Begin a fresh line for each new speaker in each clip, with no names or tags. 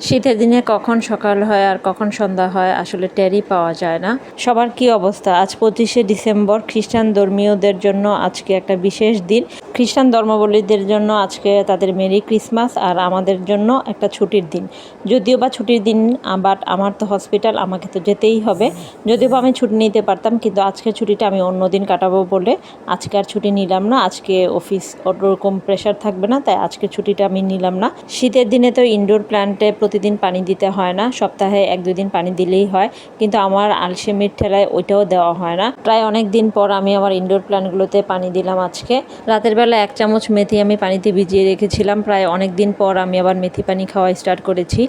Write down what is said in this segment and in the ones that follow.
শীতের দিনে কখন সকাল হয় আর কখন সন্ধ্যা হয় আসলে টেরই পাওয়া যায় না। সবার কি অবস্থা? আজ পঁচিশে ডিসেম্বর, খ্রিস্টান ধর্মীয়দের জন্য আজকে একটা বিশেষ দিন। খ্রিস্টান ধর্মাবলীদের জন্য আজকে তাদের মেরি ক্রিসমাস আর আমাদের জন্য একটা ছুটির দিন। যদিও বা ছুটির দিন, বাট আমার তো হসপিটাল, আমাকে তো যেতেই হবে। যদিও বা আমি ছুটি নিতে পারতাম, কিন্তু আজকের ছুটিটা আমি অন্য দিন কাটাবো বলে আজকে আর ছুটি নিলাম না। আজকে অফিস ওরকম প্রেশার থাকবে না, তাই আজকে ছুটিটা আমি নিলাম না। শীতের দিনে তো ইনডোর প্ল্যান্টে প্রতিদিন পানি দিতে হয় না, সপ্তাহে এক দুই দিন পানি দিলেই হয়, কিন্তু আমার আলসেমির ঠেলায় ওইটাও দেওয়া হয় না। প্রায় অনেক দিন পর আমি আমার ইনডোর প্ল্যান্টগুলোতে পানি দিলাম আজকে। রাতের বেলা এক চামচ মেথি আমি পানিতে ভিজিয়ে রেখেছিলাম। প্রায় অনেক দিন পর আমি আবার মেথি পানি খাওয়া স্টার্ট করেছি।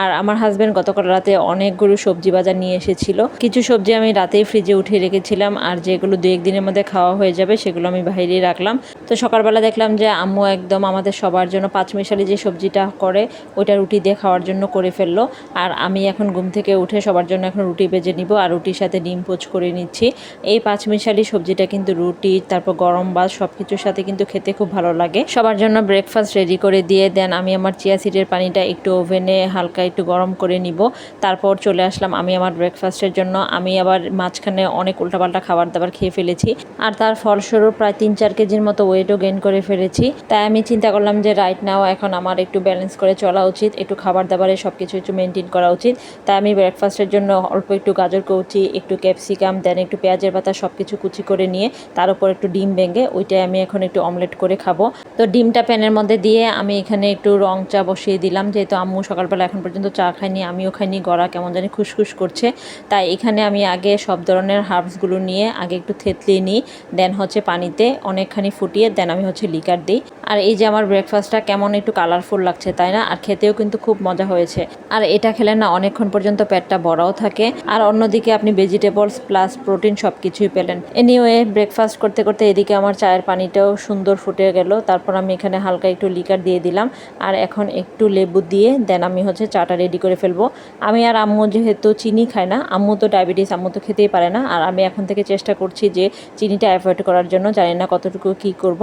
আর আমার হাজব্যান্ড গতকাল রাতে অনেকগুলো সবজি বাজার নিয়ে এসেছিল। কিছু সবজি আমি রাতেই ফ্রিজে উঠিয়ে রেখেছিলাম আর যেগুলো দু একদিনের মধ্যে খাওয়া হয়ে যাবে সেগুলো আমি বাইরেই রাখলাম। তো সকালবেলা দেখলাম যে আম্মু একদম আমাদের সবার জন্য পাঁচমিশালি যে সবজিটা করে, ওইটা রুটি দিয়ে খাওয়ার জন্য করে ফেলল। আর আমি এখন ঘুম থেকে উঠে সবার জন্য এখন রুটি ভেজে নিব আর রুটির সাথে ডিম পোচ করে নিচ্ছি। এই পাঁচমিশালি সবজিটা কিন্তু রুটি, তারপর গরম ভাত সব কিছুর সাথে কিন্তু খেতে খুব ভালো লাগে। সবার জন্য ব্রেকফাস্ট রেডি করে দিয়ে দেন। আমি আমার চিয়া সিডের পানিটা একটু ওভেনে হালকা একটু গরম করে নিব। তারপর চলে আসলাম আমি আমার ব্রেকফাস্টের জন্য। আমি আবার মাঝখানে অনেক উল্টাপাল্টা খাবার দাবার খেয়ে ফেলেছি। আর তার ফলস্বরূপ প্রায় তিন চার কেজির মতো ওয়েটও গেইন করে ফেলেছি। তাই আমি চিন্তা করলাম যে রাইট নাও এখন আমার একটু ব্যালেন্স করে চলা উচিত। একটু খাবার দাবারে সব কিছু একটু মেনটেন করা উচিত। তাই আমি ব্রেকফাস্টের জন্য অল্প একটু গাজর কৌচি, একটু ক্যাপসিকাম দেন একটু পেঁয়াজের পাতা সব কিছু কুচি করে নিয়ে তার উপর একটু ডিম ভেঙে ওইটাই আমি এখন একটু অমলেট করে খাব। তো ডিমটা প্যানের মধ্যে দিয়ে আমি এখানে একটু রং চা বসিয়ে দিলাম। যেহেতু আম্মু সকালবেলা এখন পর্যন্ত চা খাইনি আমিও খাইনি। গড়া কেমন জানি খুসখুস করছে। তাই এখানে আমি আগে সব ধরনের হার্বসগুলো নিয়ে আগে একটু থেতলিয়ে নিই দেন হচ্ছে পানিতে অনেকখানি ফুটিয়ে দেন আমি হচ্ছে লিকার দিই। আর এই যে আমার ব্রেকফাস্টটা কেমন একটু কালারফুল লাগছে, তাই না? আর খেতেও কিন্তু খুব মজা হয়েছে। আর এটা খেলে না অনেকক্ষণ পর্যন্ত পেটটা বড়াও থাকে। আর অন্যদিকে আপনি ভেজিটেবলস প্লাস প্রোটিন সব কিছুই পেলেন। এনিওয়ে ব্রেকফাস্ট করতে করতে এদিকে আমার চায়ের পানিটাও সুন্দর ফুটে গেল। তারপর আমি এখানে হালকা একটু লিকার দিয়ে দিলাম। আর এখন একটু লেবু দিয়ে দেন আমি হচ্ছে চাটা রেডি করে ফেলব। আমি আর আম্মু যেহেতু চিনি খায় না, আম্মু তো ডায়াবেটিস আম্মু তো খেতেই পারে না। আর আমি এখন থেকে চেষ্টা করছি যে চিনিটা অ্যাভয়েড করার জন্য। জানি না কতটুকু কী করব।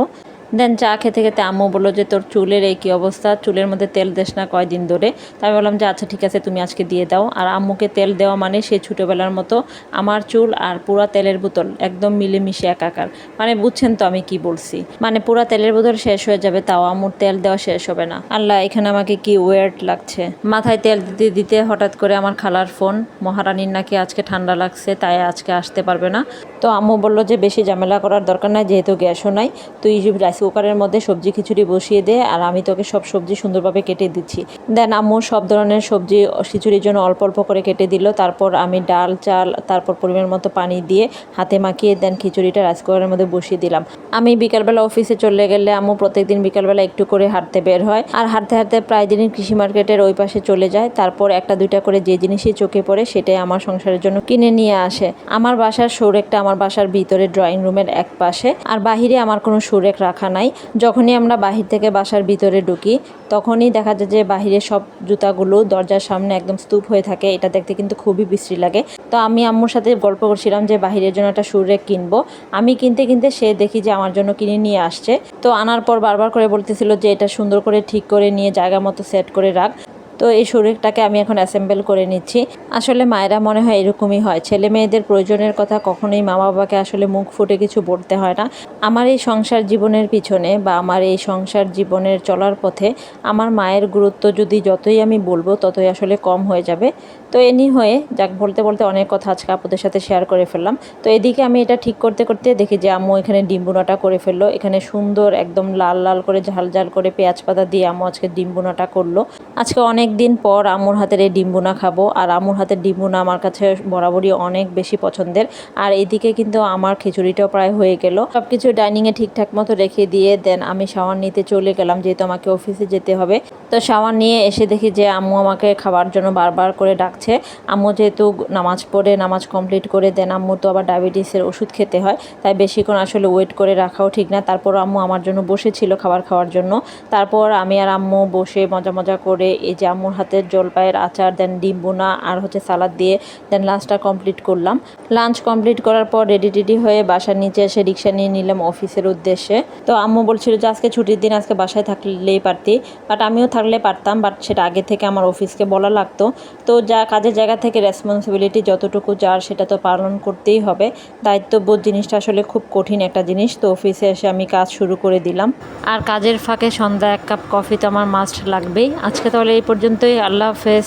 দেন চা খেতে খেতে আম্মু বলল যে, তোর চুলের এই কী অবস্থা? চুলের মধ্যে তেল দেস না কয়দিন ধরে? তাই বললাম যে আচ্ছা ঠিক আছে, তুমি আজকে দিয়ে দাও। আর আম্মুকে তেল দেওয়া মানে সে ছোটোবেলার মতো আমার চুল আর পুরা তেলের বোতল একদম মিলেমিশে একাকার। মানে বুঝছেন তো আমি কি বলছি? মানে পুরা তেলের বোতল শেষ হয়ে যাবে, তাও আম্মুর তেল দেওয়া শেষ হবে না। আল্লাহ, এখানে আমাকে কি ওয়েট লাগছে। মাথায় তেল দিতে দিতে হঠাৎ করে আমার খালার ফোন, মহারানীর নাকি আজকে ঠান্ডা লাগছে, তাই আজকে আসতে পারবে না? তো আম্মু বলল যে, বেশি ঝামেলা করার দরকার নাই, যেহেতু গ্যাসও নাই, তুই রাইস কুকারের মধ্যে সবজি খিচুড়ি বসিয়ে দে আর আমি তোকে সব সবজি সুন্দরভাবে কেটে দিচ্ছি। দেন আম্মু সব ধরনের সবজি খিচুড়ির জন্য অল্প অল্প করে কেটে দিল। তারপর আমি ডাল, চাল, তারপর পরিমাণ মতো পানি দিয়ে হাতে মাখিয়ে দেন খিচুড়িটা রাইস কুকারের মধ্যে বসিয়ে দিলাম। আমি বিকালবেলা অফিসে চলে গেলে আম্মু প্রত্যেকদিন বিকালবেলা একটু করে হাঁটতে বের হয়। আর হাঁটতে হাঁটতে প্রায় দিনই কৃষি মার্কেটের ওই পাশে চলে যায়। তারপর একটা দুইটা করে যে জিনিসই চোখে পড়ে সেটাই আমার সংসারের জন্য কিনে নিয়ে আসে। আমার বাসার সুরেকটা আমার বাসার ভিতরে ড্রয়িং রুমের এক পাশে আর বাহিরে আমার কোনো সুরেক রাখা নাই। যখনই আমরা বাহির থেকে বাসার ভিতরে ঢুকি, তখনই দেখা যায় যে বাহিরে সব জুতাগুলো দরজার সামনে একদম স্তূপ হয়ে থাকে। এটা দেখতে কিন্তু খুবই বিশ্রী লাগে। তো আমি আম্মুর সাথে গল্প করছিলাম যে বাহিরের জন্য একটা সুরেক কিনবো। আমি কিনতে কিনতে সে দেখি যে আমার জন্য কিনে নিয়ে আসছে। তো আনার পর বারবার করে বলতেছিল যে এটা সুন্দর করে ঠিক করে নিয়ে জায়গা মতো সেট করে রাখ। তো এই শরীরটাকে আমি এখন অ্যাসেম্বল করে নিচ্ছি। আসলে মায়েরা মনে হয় এরকমই হয়। ছেলে মেয়েদের প্রয়োজনের কথা কখনোই মা বাবাকে আসলে মুখ ফুটে কিছু বলতে হয় না। আমার এই সংসার জীবনের পিছনে বা আমার এই সংসার জীবনের চলার পথে আমার মায়ের গুরুত্ব যদি যতই আমি বলব, ততই আসলে কম হয়ে যাবে। তো এনি হয়ে, যাক, বলতে বলতে অনেক কথা আজকে আপুদের সাথে শেয়ার করে ফেললাম। তো এদিকে আমি এটা ঠিক করতে করতে দেখি যে আম্মু এখানে ডিম বোনাটা করে ফেলল। এখানে সুন্দর একদম লাল লাল করে ঝাল ঝাল করে পেঁয়াজ পাতা দিয়ে আম্মু আজকে ডিম বোনাটা করল। আজকে অনেক দিন পর আমুর হাতের এই ডিম্বুনা খাব। আর আমুর হাতের ডিম্বুনা আমার কাছে বরাবরই অনেক বেশি পছন্দের। আর এদিকে কিন্তু আমার খিচুড়িটাও প্রায় হয়ে গেল। সব কিছু ডাইনিংয়ে ঠিকঠাক মতো রেখে দিয়ে দেন আমি শাওয়ার নিতে চলে গেলাম, যেহেতু আমাকে অফিসে যেতে হবে। তো শাওয়ার নিয়ে এসে দেখি যে আম্মু আমাকে খাবার জন্য বারবার করে ডাকছে। আম্মু যেহেতু নামাজ পড়ে, নামাজ কমপ্লিট করে দেন আম্মু তো আবার ডায়াবেটিসের ওষুধ খেতে হয়, তাই বেশিক্ষণ আসলে ওয়েট করে রাখাও ঠিক না। তারপর আম্মু আমার জন্য বসেছিল খাবার খাওয়ার জন্য। তারপর আমি আর আম্মু বসে মজা মজা করে এই যে আম্মুর হাতের জলপাইয়ের আচার দেন ডিম বোনা আর হচ্ছে সালাদ দিয়ে দেন লাঞ্চটা কমপ্লিট করলাম। লাঞ্চ কমপ্লিট করার পর রেডি টেডি হয়ে বাসার নিচে এসে রিক্সা নিয়ে নিলাম অফিসের উদ্দেশ্যে। তো আম্মু বলছিল যে, আজকে ছুটির দিন, আজকে বাসায় থাকলেই পারতি। বাট আমিও থাকলে পারতাম বাট সেটা আগে থেকে আমার অফিসকে বলা লাগতো। তো যা কাজের জায়গা থেকে রেসপন্সিবিলিটি যতটুকু যার, সেটা তো পালন করতেই হবে। দায়িত্ববোধ জিনিসটা আসলে খুব কঠিন একটা জিনিস, তো অফিসে এসে আমি কাজ শুরু করে দিলাম। আর কাজের ফাঁকে সন্ধ্যা এক কাপ কফি তো আমার মাস্ট লাগবেই। আজকে তাহলে এই পর্যন্তই, আল্লাহ হাফেজ।